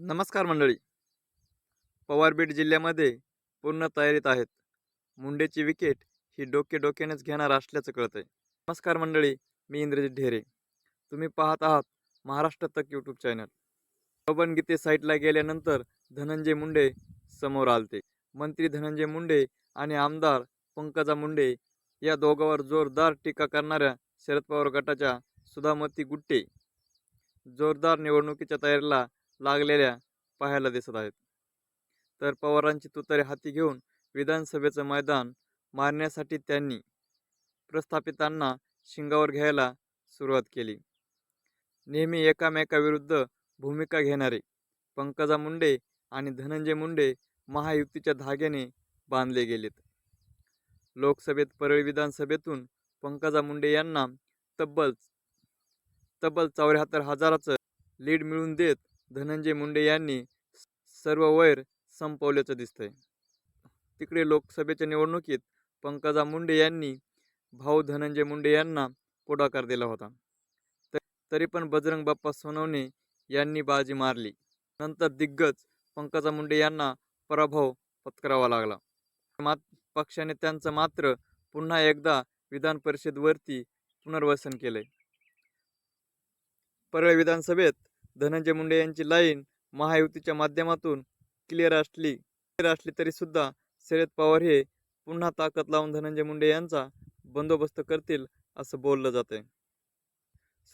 नमस्कार मंडळी. पवारबीड जिल्ह्यामध्ये पूर्ण तयारीत आहेत. मुंडेची विकेट ही डोके डोक्यानेच घेणार असल्याचं कळतंय. नमस्कार मंडळी मी इंद्रजित ढेरे. तुम्ही पाहत आहात महाराष्ट्र तक यूट्यूब चॅनल पवन गीते साईटला गेल्यानंतर धनंजय मुंडे समोर आलते. मंत्री धनंजय मुंडे आणि आमदार पंकजा मुंडे या दोघांवर जोरदार टीका करणाऱ्या शरद पवार गटाच्या सुधामती गुट्टे जोरदार निवडणुकीच्या तयारीला लागलेल्या पाहायला दिसत आहेत. तर पवारांची तुतारी हाती घेऊन विधानसभेचं मैदान मारण्यासाठी त्यांनी प्रस्थापितांना शिंगावर घ्यायला सुरुवात केली. नेहमी एकामेकाविरुद्ध भूमिका घेणारे पंकजा मुंडे आणि धनंजय मुंडे महायुतीच्या धाग्याने बांधले गेलेत. लोकसभेत परळी विधानसभेतून पंकजा मुंडे यांना तब्बल तब्बल चौऱ्याहत्तर हजाराचं लीड मिळवून देत धनंजय मुंडे यांनी सर्व वैर संपवल्याचं दिसतंय. तिकडे लोकसभेच्या निवडणुकीत पंकजा मुंडे यांनी भाऊ धनंजय मुंडे यांना पुढाकार दिला होता. तरी पण बजरंग बाप्पा सोनवणे यांनी बाजी मारली. नंतर दिग्गज पंकजा मुंडे यांना पराभव पत्करावा लागला. मात पक्षाने त्यांचं मात्र पुन्हा एकदा विधान परिषदवरती पुनर्वसन केलंय. परळ विधानसभेत धनंजय मुंडे यांची लाईन महायुतीच्या माध्यमातून क्लिअर असली क्लिअर असली तरीसुद्धा शरद पवार हे पुन्हा ताकद लावून धनंजय मुंडे यांचा बंदोबस्त करतील असं बोललं जातंय.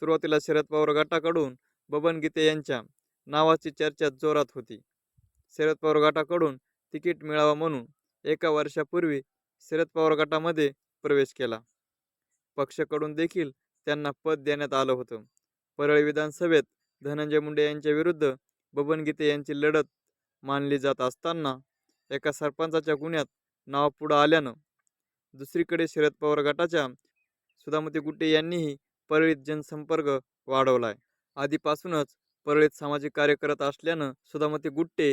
सुरुवातीला शरद पवार गटाकडून बबन गीते यांच्या नावाची चर्चा जोरात होती. शरद पवार गटाकडून तिकीट मिळावं म्हणून एका वर्षापूर्वी शरद पवार गटामध्ये प्रवेश केला. पक्षाकडून देखील त्यांना पद देण्यात आलं होतं. परळी विधानसभेत धनंजय मुंडे यांच्या विरुद्ध बबन गीते यांची लढत मानली जात असताना एका सरपंचाच्या गुन्ह्यात नाव पुढं आल्यानं दुसरीकडे शरद पवार गटाच्या सुधामती गुट्टे यांनीही परळीत जनसंपर्क वाढवलाय. आधीपासूनच परळीत सामाजिक कार्य करत असल्यानं सुधामती गुट्टे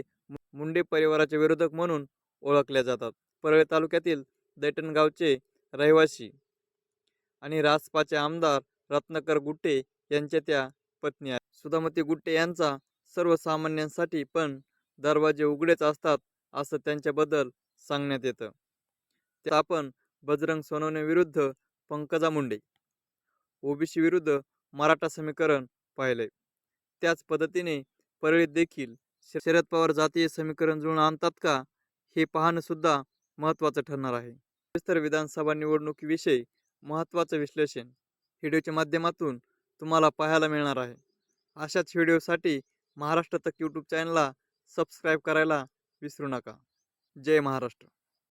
मुंडे परिवाराचे विरोधक म्हणून ओळखल्या जातात. परळी तालुक्यातील दैटणगावचे रहिवासी आणि रासपाचे आमदार रत्नाकर गुट्टे यांच्या त्या पत्नी आहेत सुधामती गुट्टे यांचा सर्वसामान्यांसाठी पण दरवाजे उघडेच असतात असं त्यांच्याबद्दल सांगण्यात येतं. ते आपण बजरंग सोनवणे विरुद्ध पंकजा मुंडे ओबीसी विरुद्ध मराठा समीकरण पाहिले त्याच पद्धतीने परळीत देखील शरद पवार जातीय समीकरण जुळून आणतात का हे पाहणंसुद्धा महत्त्वाचं ठरणार आहे. तर विधानसभा निवडणुकीविषयी महत्त्वाचं विश्लेषण व्हिडिओच्या माध्यमातून तुम्हाला पाहायला मिळणार आहे. अशाच व्हिडिओसाठी महाराष्ट्र तक यूट्यूब चॅनलला सबस्क्राईब करायला विसरू नका. जय महाराष्ट्र.